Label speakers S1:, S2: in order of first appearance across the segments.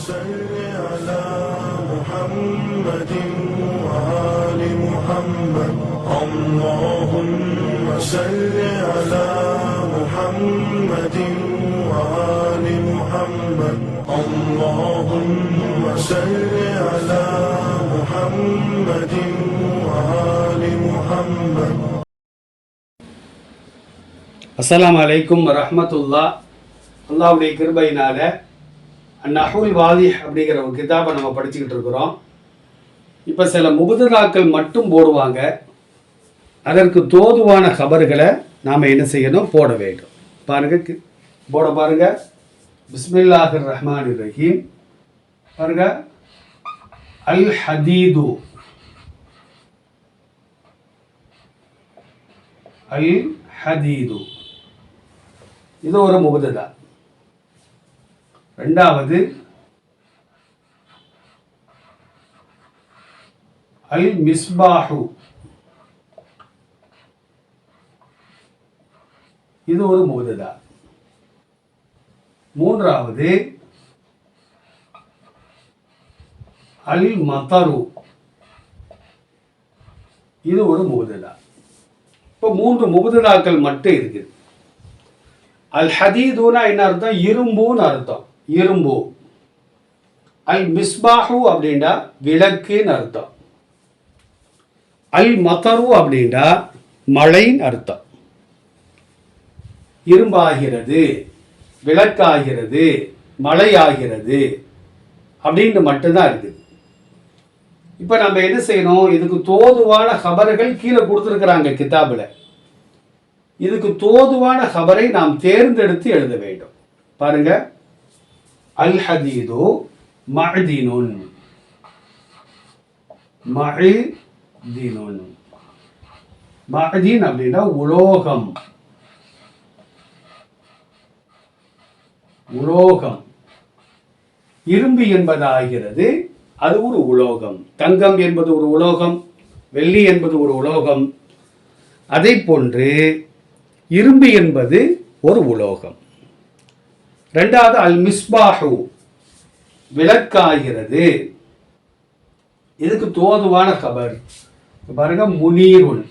S1: صل على محمد وآل محمد اللهم صل على محمد وآل محمد اللهم صل على محمد وآل محمد
S2: அஸ்ஸலாமு அலைக்கும் ரஹ்மத்துல்லா அல்லாஹ்வுடைய கிருபையினால நஹுல் வாதி அப்படிங்கிற ஒரு கிதாபை நம்ம படிச்சுக்கிட்டு இருக்கிறோம். இப்போ சில முபுதராக்கள் மட்டும் போடுவாங்க. அதற்கு தோதுவான கபர்களை நாம் என்ன செய்யணும்? போட வேண்டும். பாருங்க போட பாருங்க. பிஸ்மில்லாஹிர் ரஹ்மான் ரஹீம். பாருங்க. அல் ஹதீது. அல் ஹதீது. இது ஒரு முபததா. ரெண்டாவது அல் மிஸ்பாஹு இது ஒரு மோதுதா மூன்றாவது அல் மதரு இது ஒரு முபததா இப்போ மூன்று முபததாக்கள் மட்டும் இருக்குது. அல் ஹதீதுனா என்ன அர்த்தம்? இரும்புன்னு அர்த்தம். இரும்பு. அல் மிஸ்பாஹு அப்படின்னா விளக்குன்னு அர்த்தம். அல் மதரு அப்படின்னா மழைன்னு அர்த்தம். இரும்பாகிறது விளக்காகிறது மழையாகிறது அப்படின்னு மட்டும்தான் இருக்குது. இப்போ நம்ம என்ன செய்யணும்? இதுக்கு தோதுவான ஹபர்கள் கீழே கொடுத்துருக்குறாங்க கிதாபில் இதுக்கு தோதுவான ஹபரை நாம் தேர்ந்தெடுத்து எழுத வேண்டும். பாருங்க. அல் ஹதீது மஹதீனுன் மஹதீனுன் மஹதீன் அப்படின்னா உலோகம். உலோகம். இரும்பு என்பதாகிறது அது ஒரு உலோகம். தங்கம் என்பது ஒரு உலோகம் வெள்ளி என்பது ஒரு உலோகம். அதை போன்று இரும்பு என்பது ஒரு உலோகம். ரெண்டாவது அல் மிஸ்பாஹு விளக்காகிறது. இதுக்கு தோதுவான கபர். பாருங்க முனீருன்.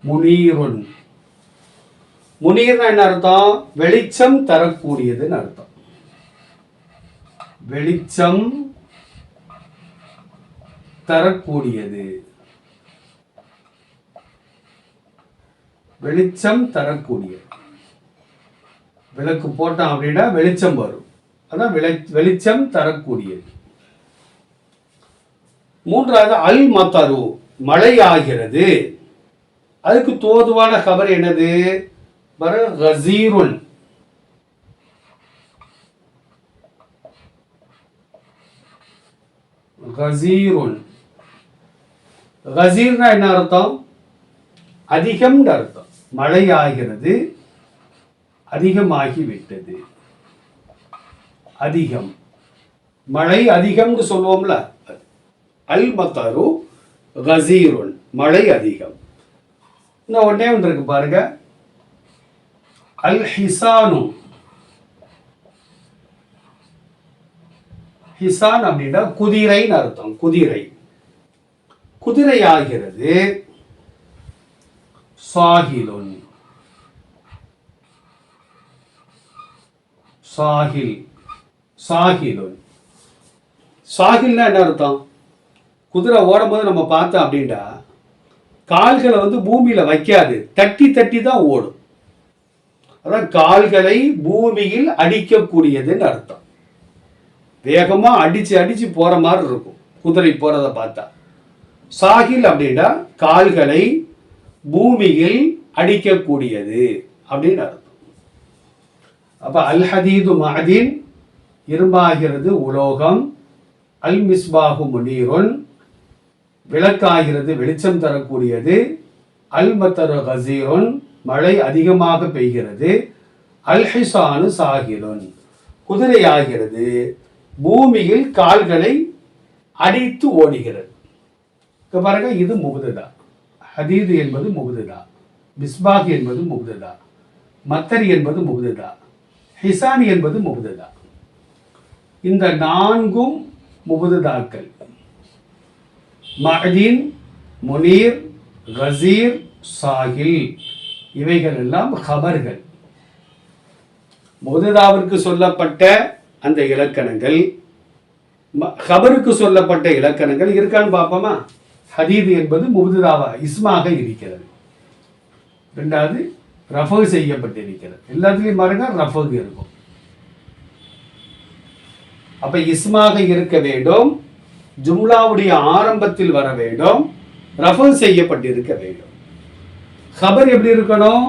S2: முனீருன். முனீர்னா என்ன அர்த்தம்? வெளிச்சம் தரக்கூடியதுன்னு அர்த்தம். வெளிச்சம் தரக்கூடியது. வெளிச்சம் தரக்கூடியது. விளக்கு போட்டோம் அப்படின்னா வெளிச்சம் வரும். அதான் விளை வெளிச்சம் தரக்கூடியது. மூன்றாவது அல் மத்தரு மழை ஆகிறது அதுக்கு தோதுவான கபர் என்னது? வர ரசீருல் கசீருன் கசீர்னா என்ன அர்த்தம்? அதிகம்னு அர்த்தம். மழையாகிறது அதிகமாகிவிட்டது. அதிகமாகி விட்டது அதிகம். மழை அதிகம்னு சொல்லுவோம்ல அல் மத்தாரு கசீருன் மழை அதிகம். இன்னும் உடனே ஒன்று இருக்கு பாருங்க. அல் ஹிசானு ஹிசான் அப்படின்னா குதிரைன்னு அர்த்தம் குதிரை. குதிரை ஆகிறது சாஹிலுன் சாஹில் சாஹிலுன் சாஹில்னா என்ன அர்த்தம்? குதிரை ஓடும்போது நம்ம பார்த்தோம் அப்படின்டா கால்களை வந்து பூமியில் வைக்காது. தட்டி தட்டி தான் ஓடும். அதான் கால்களை பூமியில் அடிக்கக்கூடியதுன்னு அர்த்தம். வேகமாக அடித்து அடித்து போகிற மாதிரி இருக்கும். குதிரை போகிறத பார்த்தா. சாகில் அப்படின்னா கால்களை பூமியில் அடிக்கக்கூடியது அப்படின்னு அர்த்தம். அப்ப அல் ஹதீது மஹதீன் இரும்பாகிறது உலோகம் அல் மிஸ்பாகு முனீருன் விளக்காகிறது வெளிச்சம் தரக்கூடியது அல் மத்தரு ஹசீருன் மழை அதிகமாக பெய்கிறது அல் ஹிசானு சாகிலுன் குதிரையாகிறது பூமியில் கால்களை அடித்து ஓடுகிறது. பாருங்க இது முகுதுதான் ஹதீது என்பது முகுதுதா மிஸ்பாக் என்பது முகுதுதா மத்தர் என்பது முகுதுதா ஹிசானி என்பது முகுதுதா இந்த நான்கும் முகுதுதாக்கள் மஹதீன் முனீர் கசீர் சாகில். இவைகள் எல்லாம் ஹபர்கள் முபுததாவிற்கு சொல்லப்பட்ட அந்த இலக்கணங்கள் ம- ஹபருக்கு சொல்லப்பட்ட இலக்கணங்கள் இருக்கான்னு பார்ப்போமா? ஹதீது என்பது முபுததாவா இஸ்மாக இருக்கிறது. ரெண்டாவது ரஃபு செய்யப்பட்டிருக்கிறது. எல்லாத்துலேயும் பாருங்க ரஃபு இருக்கும். அப்ப இஸ்மாக இருக்க வேண்டும் ஜும்லாவுடைய ஆரம்பத்தில் வர வேண்டும் ரஃபு செய்யப்பட்டிருக்க வேண்டும். ஹபர் எப்படி இருக்கணும்?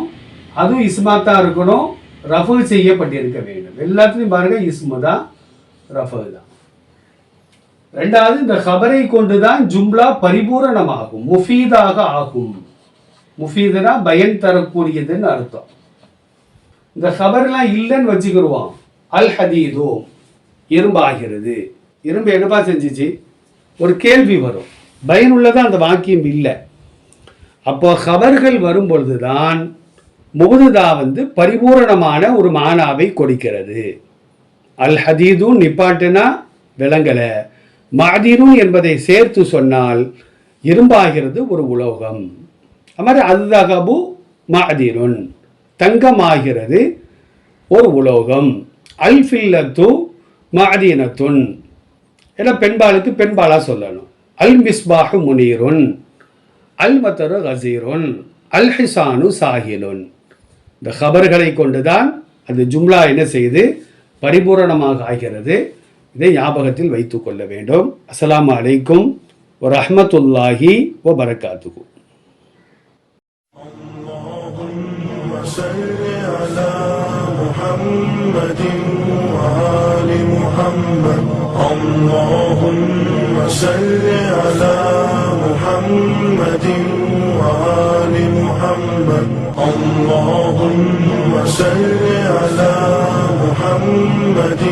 S2: அதுவும் இஸ்மா தான் இருக்கணும் ரஃபு செய்யப்பட்டிருக்க வேண்டும். எல்லாத்துலேயும் பாருங்க இஸ்மு தான் ரஃபு தான் ரெண்டாவது இந்த ஹபரை கொண்டுதான் ஜும்லா பரிபூரணமாகும் முஃபீதாக ஆகும். முஃபீதுனா பயன் தரக்கூடியதுன்னு அர்த்தம். இந்த ஹபர்லாம் இல்லைன்னு வச்சுக்கிடுவோம் அல் ஹதீதோ இரும்பாகிறது. இரும்பு என்னப்பா செஞ்சுச்சு? ஒரு கேள்வி வரும். பயனுள்ளதா அந்த வாக்கியம் இல்லை. அப்போ ஹபர்கள் வரும் பொழுதுதான் முகுதுதா வந்து பரிபூரணமான ஒரு மானாவை கொடுக்கிறது. அல் ஹதீதும் நிப்பாட்டுனா விளங்கலை. மாதிரும் என்பதை சேர்த்து சொன்னால் இரும்பாகிறது ஒரு உலோகம். அது மாதிரி மாதிருன் தங்கமாகிறது ஒரு உலோகம். அல்ஃபில்லத்து மாதினத்துன் ஏன்னா பெண்பாலுக்கு பெண்பாலாக சொல்லணும். அல் மிஸ்பாஹு முனீருன். அல் மத்தரு ஹசீருன் அல் ஹிசானு சாஹிலுன் இந்த ஹபர்களை கொண்டுதான் அந்த ஜும்லா என்ன செய்து பரிபூரணமாக ஆகிறது. இதை ஞாபகத்தில் வைத்துக் கொள்ள வேண்டும் அஸ்ஸலாமு அலைக்கும் வரஹ்மத்துல்லாஹி வ பரக்காத்துகு
S1: صل على محمد وآل محمد اللهم صل على محمد وآل محمد اللهم صل على محمد